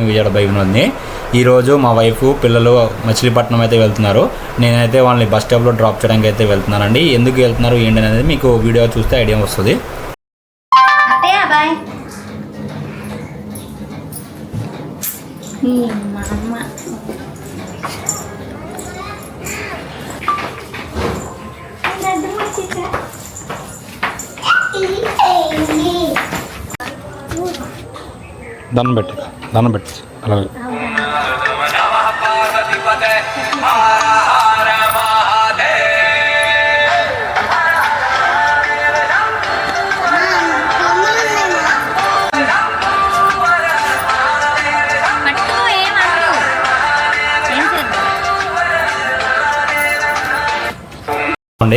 మీ Vijayawada by వినోద్ని ఈరోజు మా wife పిల్లలు మచిలీపట్నం అయితే వెళ్తున్నారు. నేనైతే వాళ్ళని బస్ స్టాప్లో డ్రాప్ చేయడానికి అయితే వెళ్తున్నానండి. ఎందుకు వెళ్తున్నారు ఏంటి అనేది మీకు వీడియో చూస్తే ఐడియా వస్తుంది. బాయ్ మా అమ్మ దండం పెట్టి దండం పెట్టి. అలాగే.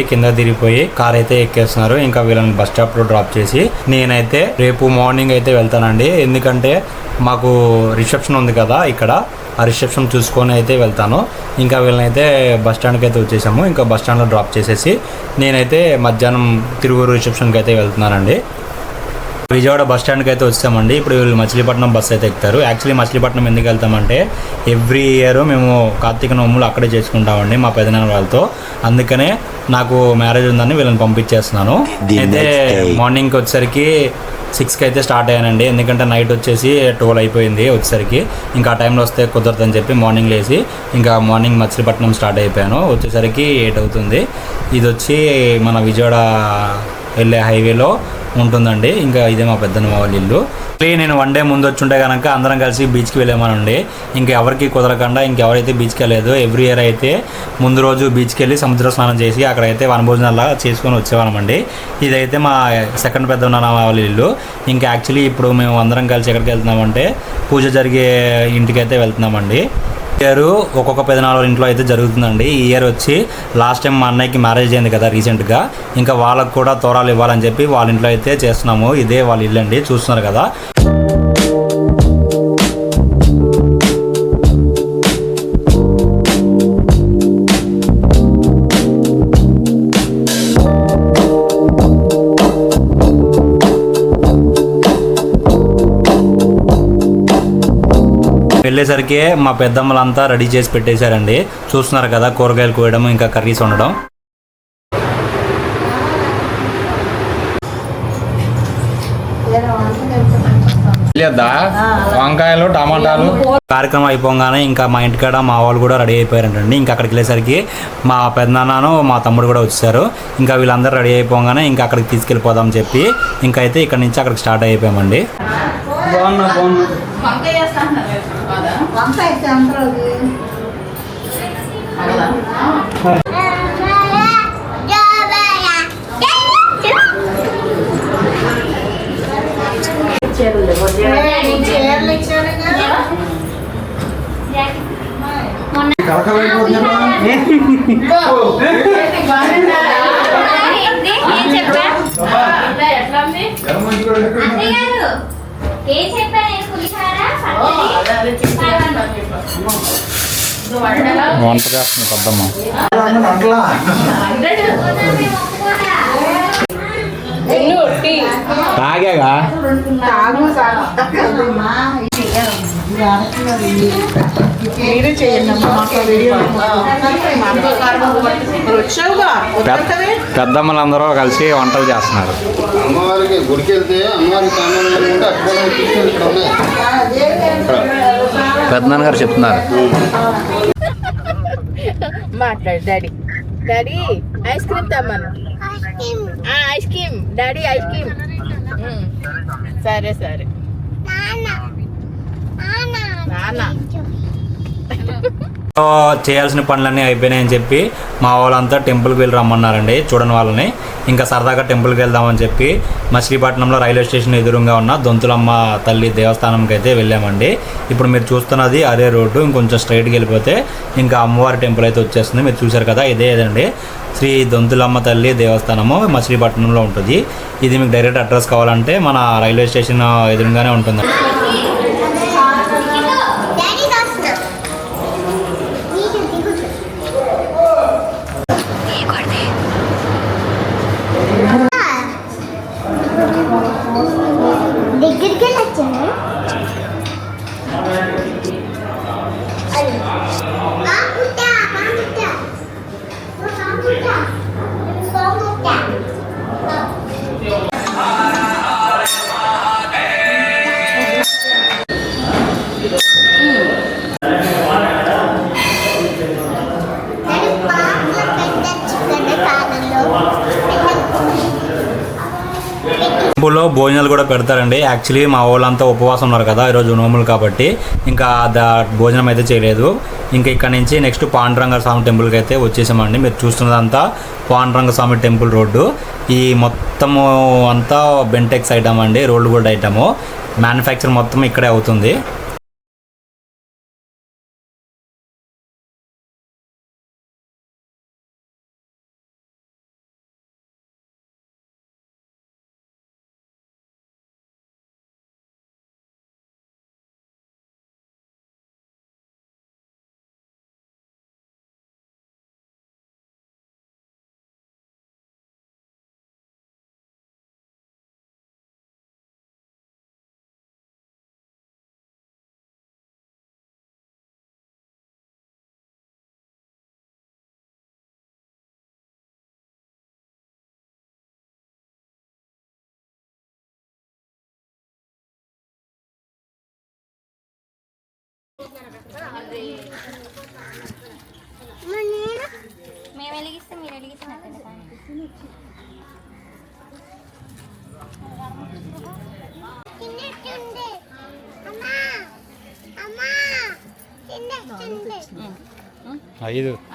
కింద తిరిగిపోయి కార్ అయితే ఎక్కేస్తున్నారు. ఇంకా వీళ్ళని బస్ స్టాప్లో డ్రాప్ చేసి నేనైతే రేపు మార్నింగ్ అయితే వెళ్తానండి. ఎందుకంటే మాకు రిసెప్షన్ ఉంది కదా ఇక్కడ. ఆ రిసెప్షన్ చూసుకొని అయితే వెళ్తాను. ఇంకా వీళ్ళనైతే బస్ స్టాండ్కి అయితే వచ్చేసాము. ఇంకా బస్ స్టాండ్లో డ్రాప్ చేసేసి నేనైతే మధ్యాహ్నం తిరువురు రిసెప్షన్కి అయితే వెళ్తున్నానండి. విజయవాడ బస్ స్టాండ్కి అయితే వచ్చామండి. ఇప్పుడు వీళ్ళు మచిలీపట్నం బస్ అయితే ఎక్కుతారు. యాక్చువల్లీ మచిలీపట్నం ఎందుకు వెళ్తామంటే ఎవ్రీ ఇయర్ మేము కార్తీక నోములు అక్కడే చేసుకుంటామండి మా పెదనాన్న వాళ్ళతో. అందుకనే నాకు మ్యారేజ్ ఉందని వీళ్ళని పంపించేస్తున్నాను. అయితే. మార్నింగ్కి వచ్చేసరికి సిక్స్కి అయితే స్టార్ట్ అయ్యానండి. ఎందుకంటే నైట్ వచ్చేసి ట్వెల్వ్ అయిపోయింది వచ్చేసరికి. ఇంకా ఆ టైంలో వస్తే కుదరదని చెప్పి మార్నింగ్ లేచి ఇంకా మార్నింగ్ మచిలీపట్నం స్టార్ట్ అయిపోయాను. వచ్చేసరికి ఎయిట్ అవుతుంది. ఇది వచ్చి మన విజయవాడ వెళ్ళే హైవేలో ఉంటుందండి. ఇంకా ఇదే మా పెద్దన్న వాళ్ళ ఇల్లు. నేను వన్ డే ముందు వచ్చుంటే కనుక అందరం కలిసి బీచ్కి వెళ్ళామనండి. ఇంకా ఎవరికి కుదరకుండా ఇంకెవరైతే బీచ్కి వెళ్ళలేదు ఎవ్రీ ఇయర్ అయితే ముందు రోజు బీచ్కి వెళ్ళి సముద్ర స్నానం చేసి అక్కడైతే వనభోజనాలా చేసుకొని వచ్చేవాళ్ళమండి. ఇదైతే మా సెకండ్ పెద్ద నాన్న వాళ్ళ ఇల్లు. ఇంకా యాక్చువల్లీ ఇప్పుడు మేము అందరం కలిసి ఎక్కడికి వెళ్తున్నామంటే పూజ జరిగే ఇంటికైతే వెళ్తున్నామండి. ఇయర్ ఒక్కొక్క పెదనాలు ఇంట్లో అయితే జరుగుతుందండి. ఈ ఇయర్ వచ్చి లాస్ట్ టైం మా అన్నయ్యకి మ్యారేజ్ అయింది కదా రీసెంట్గా. ఇంకా వాళ్ళకు కూడా తోరాలు ఇవ్వాలని చెప్పి వాళ్ళ ఇంట్లో అయితే చేస్తున్నాము. ఇదే వాళ్ళ ఇల్లు అండి. చూస్తున్నారు కదా. వెళ్ళేసరికి మా పెద్దమ్మలంతా రెడీ చేసి పెట్టేశారండి. చూస్తున్నారు కదా కూరగాయలు కోయడం ఇంకా కర్రీస్ వండడం. లేదా వంకాయలు టమాటాలు? కార్యక్రమం అయిపోగానే ఇంకా మా ఇంటికాడ మా వాళ్ళు కూడా రెడీ అయిపోయారంటండి. ఇంకా అక్కడికి వెళ్ళేసరికి మా పెద్దనాన్నను మా తమ్ముడు కూడా వచ్చారు. ఇంకా వీళ్ళందరూ రెడీ అయిపోగానే ఇంకా అక్కడికి తీసుకెళ్ళిపోదాం చెప్పి ఇంకా అయితే ఇక్కడ నుంచి అక్కడికి స్టార్ట్ అయిపోయామండి. ఏం చెప్పా అత్తయ్య గారు ఏం చెప్పా వంట చేస్తుంది పెద్దమ్మ. తాగాగా మీరే చేయండి పెద్దమ్మలందరూ కలిసి వంటలు చేస్తున్నారు. అమ్మవారికి గుడికి వెళ్తే అమ్మవారికి సామాన్లు ఉంటే అక్కడ తీసుకెళ్ళి ఇక్కడ ఉన్నాయి. పెద్దనాన్న గారు చెప్తున్నారు. మాట్లాడు daddy. Daddy ice cream తెమ్మను ice cream daddy ice cream. సరే సరే నాన్న సో చేయాల్సిన పనులన్నీ అయిపోయినాయని చెప్పి మా వాళ్ళంతా టెంపుల్కి వెళ్ళి రమ్మన్నారండి చూడని వాళ్ళని. ఇంకా సరదాగా టెంపుల్కి వెళ్దామని చెప్పి మచిలీపట్నంలో రైల్వే స్టేషన్ ఎదురుగా ఉన్న దొంతులమ్మ తల్లి దేవస్థానంకి అయితే వెళ్ళామండి. ఇప్పుడు మీరు చూస్తున్నది అదే రోడ్డు ఇంకొంచెం స్ట్రైట్కి వెళ్ళిపోతే ఇంకా అమ్మవారి టెంపుల్ అయితే వచ్చేస్తుంది. మీరు చూశారు కదా ఇదే ఇదండి. శ్రీ దొంతులమ్మ తల్లి దేవస్థానము మచిలీపట్నంలో ఉంటుంది. ఇది మీకు డైరెక్ట్ అడ్రస్ కావాలంటే మన రైల్వే స్టేషన్ ఎదురుగానే ఉంటుంది. టెంపుల్లో భోజనాలు కూడా పెడతారండి. యాక్చువల్లీ మా వాళ్ళంతా ఉపవాసం ఉన్నారు కదా ఈరోజు నోములు కాబట్టి. ఇంకా దా భోజనం అయితే చేయలేదు. ఇంకా ఇక్కడ నుంచి నెక్స్ట్ పాండురంగ స్వామి టెంపుల్కి అయితే వచ్చేసామండి. మీరు చూస్తున్నదంతా పాండురంగ స్వామి టెంపుల్ రోడ్డు. ఈ మొత్తము అంతా బెంటెక్స్ ఐటమ్ అండి రోల్డ్ గోల్డ్ ఐటము మ్యానుఫ్యాక్చర్ మొత్తం ఇక్కడే అవుతుంది. మేము వెలిగిస్తే మీరు వెలిగిస్తున్నారు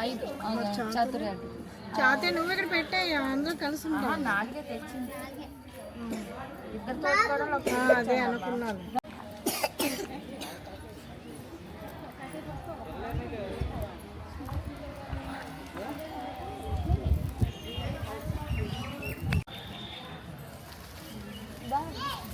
ఐదు. చాతే నువ్వు ఇక్కడ పెట్టాయి అందరూ కలిసి ఉంటాం అదే అనుకున్నాను.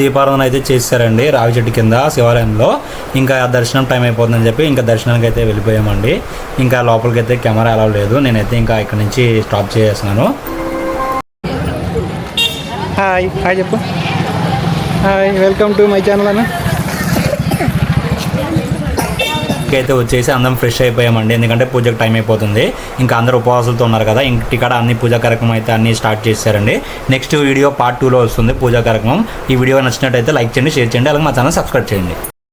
దీపారాధన అయితే చేశారండి రావి చెట్టు కింద శివాలయంలో. ఇంకా దర్శనం టైం అయిపోతుందని చెప్పి ఇంకా దర్శనానికి అయితే వెళ్ళిపోయామండి. ఇంకా లోపలికి అయితే కెమెరా అలా లేదు. నేనైతే ఇంకా ఇక్కడ నుంచి స్టాప్ చేసేస్తున్నాను హాయ్ హాయ్ చెప్పు. Hi welcome to my channel అన్న. అయితే వచ్చేసి అందరం ఫ్రెష్ అయిపోయామండి. ఎందుకంటే పూజకు టైం అయిపోతుంది. ఇంకా అందరూ ఉపవాసాలతో ఉన్నారు కదా. ఇంటికాడ అన్ని పూజా కార్యక్రమం అయితే అన్ని స్టార్ట్ చేశారండి. నెక్స్ట్ వీడియో పార్ట్ టూలో వస్తుంది పూజా కార్యక్రమం. ఈ వీడియో నచ్చినట్టయితే లైక్ చేయండి షేర్ చేయండి అలాగే మా ఛానల్ సబ్స్క్రైబ్ చేయండి.